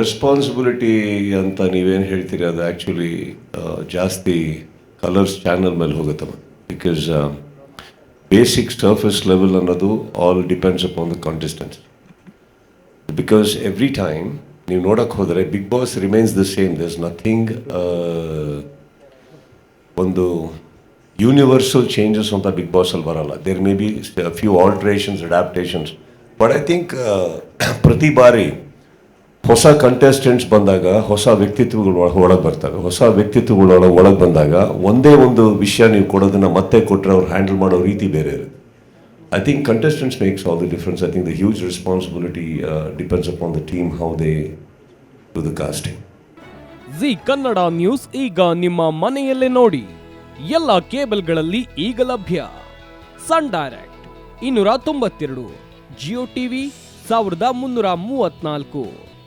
Responsibility ಅಂತ ನೀವೇನು ಹೇಳ್ತೀರಿ, ಅದು ಆ್ಯಕ್ಚುಲಿ ಜಾಸ್ತಿ ಕಲರ್ಸ್ ಚಾನಲ್ ಮೇಲೆ ಹೋಗುತ್ತಮ್ಮ ಬಿಕಾಸ್ ಬೇಸಿಕ್ ಸರ್ಫೇಸ್ ಲೆವೆಲ್ ಅನ್ನೋದು all depends upon the contestants because every time ನೀವು ನೋಡೋಕ್ಕೆ ಹೋದರೆ big boss remains the same this nothing ಒಂದು ಯೂನಿವರ್ಸಲ್ ಚೇಂಜಸ್ ಅಂತ ಬಿಗ್ ಬಾಸಲ್ಲಿ ಬರಲ್ಲ. There may be few alterations adaptations but I think ಪ್ರತಿ ಬಾರಿ ಹೊಸ ಕಂಟೆಸ್ಟೆಂಟ್ಸ್ ಬಂದಾಗ ಹೊಸ ವ್ಯಕ್ತಿತ್ವಗಳು ಒಳಗೆ ಬರ್ತವೆ. ಹೊಸ ವ್ಯಕ್ತಿತ್ವಗಳೊಳಗೆ ಒಳಗೆ ಬಂದಾಗ ಒಂದೇ ಒಂದು ವಿಷಯ ನೀವು ಕೊಡೋದನ್ನು ಮತ್ತೆ ಕೊಟ್ಟರೆ ಅವ್ರು ಹ್ಯಾಂಡಲ್ ಮಾಡೋ ರೀತಿ ಬೇರೆ ಇರುತ್ತೆ. I think contestants makes all the difference I think the huge responsibility depends upon the team how they to the casting Zee Kannada news ಈಗ ನಿಮ್ಮ ಮನೆಯಲ್ಲೇ ನೋಡಿ. ಎಲ್ಲ ಕೇಬಲ್ಗಳಲ್ಲಿ ಈಗ ಲಭ್ಯ. ಸನ್ ಡೈರೆಕ್ಟ್ ಇನ್ನೂರ ತೊಂಬತ್ತೆರಡು ಜಿಯೋ ಟಿವಿ ಸಾವಿರದ ಮುನ್ನೂರ ಮೂವತ್ನಾಲ್ಕು